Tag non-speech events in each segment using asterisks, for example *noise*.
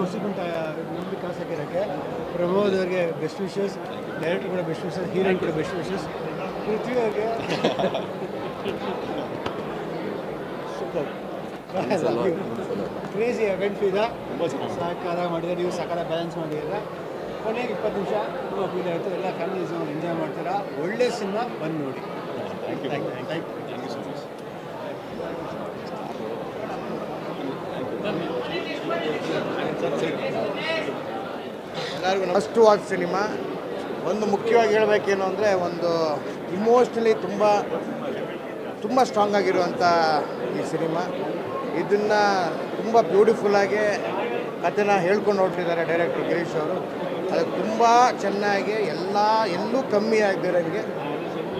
ಹೊಸಗುಂಟ ನಂಬಿ ಕಾಸಾಕಿರೋಕ್ಕೆ ಪ್ರಮೋದ್ ಅವ್ರಿಗೆ ಬೆಸ್ಟ್ ವಿಶಸ್ ಡೈರೆಕ್ಟರ್ ಕೂಡ ಬೆಸ್ಟ್ ವಿಶಸ್ ಹೀರೋಯಿನ್ ಕೂಡ ಬೆಸ್ಟ್ ವಿಶಸ್ ಪೃಥ್ವಿ ಅವ್ರಿಗೆ ಸೂಪರ್ ಕ್ರೇಜಿ ಎವೆಂಟ್ ಇದೆ. ಸಹಕಾರ ಮಾಡಿದ್ರೆ ನೀವು ಸಹಕಾರ ಬ್ಯಾಲೆನ್ಸ್ ಮಾಡಿದ್ರೆ. ಕೊನೆಗೆ ಇಪ್ಪತ್ತು ನಿಮಿಷ ತುಂಬ ಫೀಲ್ ಆಯಿತು. ಎಲ್ಲ ಫ್ಯಾಮಿಲೀಸ್ ಎಂಜಾಯ್ ಮಾಡ್ತೀರಾ? ಒಳ್ಳೆ ಸಿನಿಮಾ ಬಂದು ನೋಡಿ. ಥ್ಯಾಂಕ್ ಯು ಥ್ಯಾಂಕ್ ಯು ಎಲ್ಲರಿಗೂ ಫಸ್ಟ್ ವಾಚ್ ಸಿನಿಮಾ ಒಂದು ಮುಖ್ಯವಾಗಿ ಹೇಳಬೇಕೇನು ಅಂದರೆ ಒಂದು ಇಮೋಷ್ನಲಿ ತುಂಬ ತುಂಬ ಸ್ಟ್ರಾಂಗ್ ಆಗಿರುವಂಥ ಈ ಸಿನಿಮಾ ಇದನ್ನು ತುಂಬ ಬ್ಯೂಟಿಫುಲ್ಲಾಗಿ ಕಥೆನ ಹೇಳ್ಕೊಂಡು ಹೊರಟಿದ್ದಾರೆ ಡೈರೆಕ್ಟರ್ ಗಿರೀಶ್ ಅವರು. ಅದು ತುಂಬ ಚೆನ್ನಾಗಿ ಎಲ್ಲ, ಎಲ್ಲೂ ಕಮ್ಮಿ ಆಗದಿರೋಂಗೆ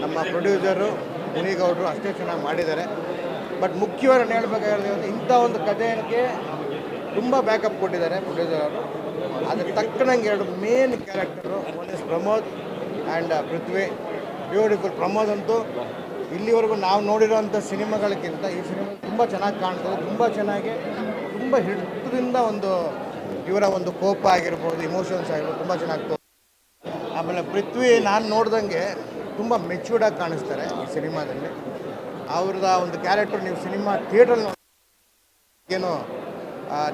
ನಮ್ಮ ಪ್ರೊಡ್ಯೂಸರು ಮುನಿಗೌಡರು ಅಷ್ಟೇ ಚೆನ್ನಾಗಿ ಮಾಡಿದ್ದಾರೆ. ಬಟ್ ಮುಖ್ಯವಾಗಿ ಹೇಳ್ಬೇಕಾಗಿರೋದು ಇಂಥ ಒಂದು ಕಥೆಗೆ ತುಂಬ ಬ್ಯಾಕಪ್ ಕೊಟ್ಟಿದ್ದಾರೆ ಪ್ರೊಡ್ಯೂಸರ್ ಅವರು. ಅದಕ್ಕೆ ತಕ್ಕನಂಗೆ ಎರಡು main character one is Pramod and Prithvi. Beautiful Pramod ಅಂತೂ ಇಲ್ಲಿವರೆಗೂ ನಾವು ನೋಡಿರೋಂಥ ಸಿನಿಮಾಗಳಿಗಿಂತ ಈ ಸಿನಿಮಾ ತುಂಬ ಚೆನ್ನಾಗಿ ಕಾಣ್ತದೆ, ತುಂಬ ಚೆನ್ನಾಗಿ, ತುಂಬ ಹಿಡಿತದಿಂದ ಒಂದು ಇವರ ಒಂದು ಕೋಪ ಆಗಿರ್ಬೋದು ಇಮೋಷನ್ಸ್ ಆಗಿರ್ಬೋದು, ತುಂಬ ಚೆನ್ನಾಗಿ ತೋ ಆಮೇಲೆ ಪೃಥ್ವಿ ನಾನು ನೋಡ್ದಂಗೆ ತುಂಬ ಮೆಚ್ಯೂರ್ಡಾಗಿ ಕಾಣಿಸ್ತಾರೆ ಈ ಸಿನಿಮಾದಲ್ಲಿ. ಅವ್ರದ್ದು ಒಂದು ಕ್ಯಾರೆಕ್ಟರ್ ನೀವು ಸಿನಿಮಾ ಥಿಯೇಟ್ರಲ್ಲಿ ನೋಡಿ ಏನು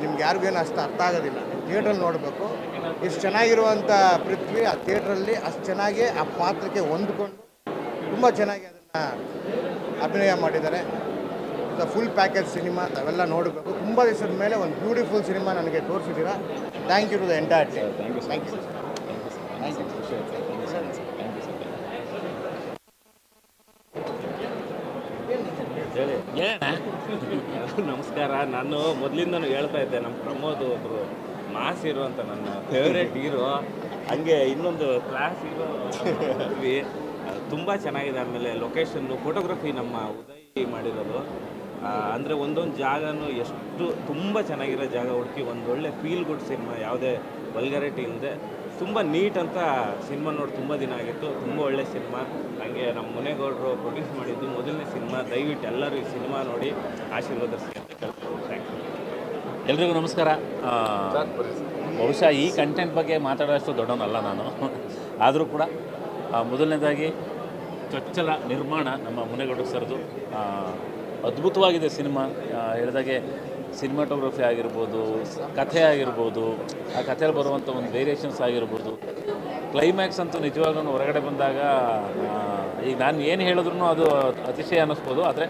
ನಿಮ್ಗೆ ಯಾರಿಗೇನು ಅಷ್ಟು ಅರ್ಥ ಆಗೋದಿಲ್ಲ. ಥಿಯೇಟ್ರಲ್ಲಿ ನೋಡಬೇಕು. ಇಷ್ಟು ಚೆನ್ನಾಗಿರುವಂಥ ಪೃಥ್ವಿ ಆ ಥಿಯೇಟ್ರಲ್ಲಿ ಅಷ್ಟು ಚೆನ್ನಾಗಿ ಆ ಪಾತ್ರಕ್ಕೆ ಹೊಂದ್ಕೊಂಡು ತುಂಬ ಚೆನ್ನಾಗಿ ಅದನ್ನು ಅಭಿನಯ ಮಾಡಿದ್ದಾರೆ. ಫುಲ್ ಪ್ಯಾಕೇಜ್ ಸಿನಿಮಾ ಅವೆಲ್ಲ ನೋಡಬೇಕು. ತುಂಬ ದಿವಸದ ಮೇಲೆ ಒಂದು ಬ್ಯೂಟಿಫುಲ್ ಸಿನಿಮಾ ನನಗೆ ತೋರಿಸಿದ್ದೀರಾ. Thank you to the entire team thank you thank you *laughs* ನಮಸ್ಕಾರ, ನಾನು ಮೊದಲಿಂದನೂ ಹೇಳ್ತಾ ಇದ್ದೆ, ನಮ್ಮ ಪ್ರಮೋದ್ ಒಬ್ಬರು ಮಾಸ್ ಇರುವಂತ ನನ್ನ ಫೇವ್ರೇಟ್ ಹೀರೋ. ಹಂಗೆ ಇನ್ನೊಂದು ಕ್ಲಾಸ್ ಹೀರೋ ತುಂಬ ಚೆನ್ನಾಗಿದೆ, ಆಮೇಲೆ ಲೊಕೇಶನ್ನು ಫೋಟೋಗ್ರಫಿ ನಮ್ಮ ಉದಯ್ ಮಾಡಿರೋದು. ಅಂದರೆ ಒಂದೊಂದು ಜಾಗನೂ ಎಷ್ಟು ತುಂಬ ಚೆನ್ನಾಗಿರೋ ಜಾಗ ಹುಡುಕಿ ಒಂದು ಒಳ್ಳೆ ಫೀಲ್ ಗುಡ್ ಸಿನಿಮಾ ಯಾವುದೇ ವಲ್ಗರಿಟಿ ಇಲ್ಲದೆ ತುಂಬ ನೀಟ್ ಅಂತ ಸಿನಿಮಾ ನೋಡಿ ತುಂಬ ದಿನ ಆಗಿತ್ತು. ತುಂಬ ಒಳ್ಳೆ ಸಿನಿಮಾ. ಹಂಗೆ ನಮ್ಮ ಮುನೇಗೌಡರು ಪ್ರೊಡ್ಯೂಸ್ ಮಾಡಿದ್ದು ಮೊದಲನೇ ಸಿನಿಮಾ. ದಯವಿಟ್ಟು ಎಲ್ಲರೂ ಈ ಸಿನಿಮಾ ನೋಡಿ ಆಶೀರ್ವಾದಿಸಿ ಅಂತ ಕೇಳ್ತೀನಿ ಥ್ಯಾಂಕ್ ಯು ಎಲ್ರಿಗೂ ನಮಸ್ಕಾರ. ಬಹುಶಃ ಈ ಕಂಟೆಂಟ್ ಬಗ್ಗೆ ಮಾತಾಡೋಷ್ಟು ದೊಡ್ಡವನಲ್ಲ ನಾನು. ಆದರೂ ಕೂಡ ಮೊದಲನೇದಾಗಿ ಚೊಚ್ಚಲ ನಿರ್ಮಾಣ ನಮ್ಮ ಮುನೆಗೌಡ ಸರ್ದು. ಅದ್ಭುತವಾಗಿದೆ ಸಿನಿಮಾ. ಹೇಳಿದಾಗೆ ಸಿನಿಮಾಟೋಗ್ರಫಿ ಆಗಿರ್ಬೋದು, ಕಥೆ ಆಗಿರ್ಬೋದು, ಆ ಕಥೆಯಲ್ಲಿ ಬರುವಂಥ ಒಂದು ವೇರಿಯೇಷನ್ಸ್ ಆಗಿರ್ಬೋದು. ಕ್ಲೈಮ್ಯಾಕ್ಸ್ ಅಂತೂ ನಿಜವಾಗ್ಲೂ ಹೊರಗಡೆ ಬಂದಾಗ ಈಗ ನಾನು ಏನು ಹೇಳಿದ್ರು ಅದು ಅತಿಶಯ ಅನ್ನಿಸ್ಬೋದು. ಆದರೆ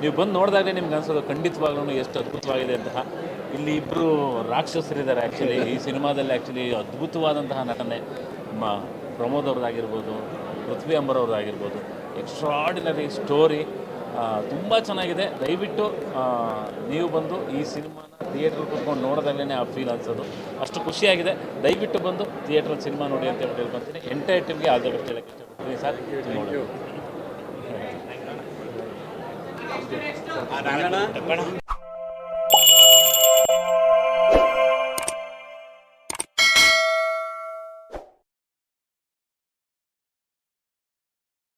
ನೀವು ಬಂದು ನೋಡಿದಾಗ ನಿಮ್ಗೆ ಅನಿಸೋದು ಖಂಡಿತವಾಗ್ಲೂ ಎಷ್ಟು ಅದ್ಭುತವಾಗಿದೆ ಅಂತಹ. ಇಲ್ಲಿ ಇಬ್ಬರು ರಾಕ್ಷಸರಿದ್ದಾರೆ ಆ್ಯಕ್ಚುಲಿ ಈ ಸಿನಿಮಾದಲ್ಲಿ ಆ್ಯಕ್ಚುಲಿ ಅದ್ಭುತವಾದಂತಹ ನಟನೆ. ನಮ್ಮ ಪ್ರಮೋದ್ ಅವ್ರದ್ದಾಗಿರ್ಬೋದು, ಪೃಥ್ವಿ ಅಂಬರ್ ಅವ್ರದ್ದಾಗಿರ್ಬೋದು. ಎಕ್ಸ್ಟ್ರಾಡಿನರಿ ಸ್ಟೋರಿ ತುಂಬ ಚೆನ್ನಾಗಿದೆ. ದಯವಿಟ್ಟು ನೀವು ಬಂದು ಈ ಸಿನಿಮಾನ ಥಿಯೇಟ್ರಲ್ಲಿ ಕೂತ್ಕೊಂಡು ನೋಡೋದಲ್ಲೇ ಆ ಫೀಲ್ ಅನ್ಸೋದು. ಅಷ್ಟು ಖುಷಿಯಾಗಿದೆ. ದಯವಿಟ್ಟು ಬಂದು ಥಿಯೇಟ್ರಲ್ಲಿ ಸಿನಿಮಾ ನೋಡಿ ಅಂತ ಹೇಳಿ ಹೇಳ್ಕೊತೀನಿ. ಎಂಟೈರ್ ಟೀಮ್ಗೆ ಆಲ್ ದ ಬೆಸ್ಟ್ ಹೇಳಕ್ಕೆ ಇಷ್ಟಪಡ್ತೀನಿ ಸರ್ ನೋಡಿ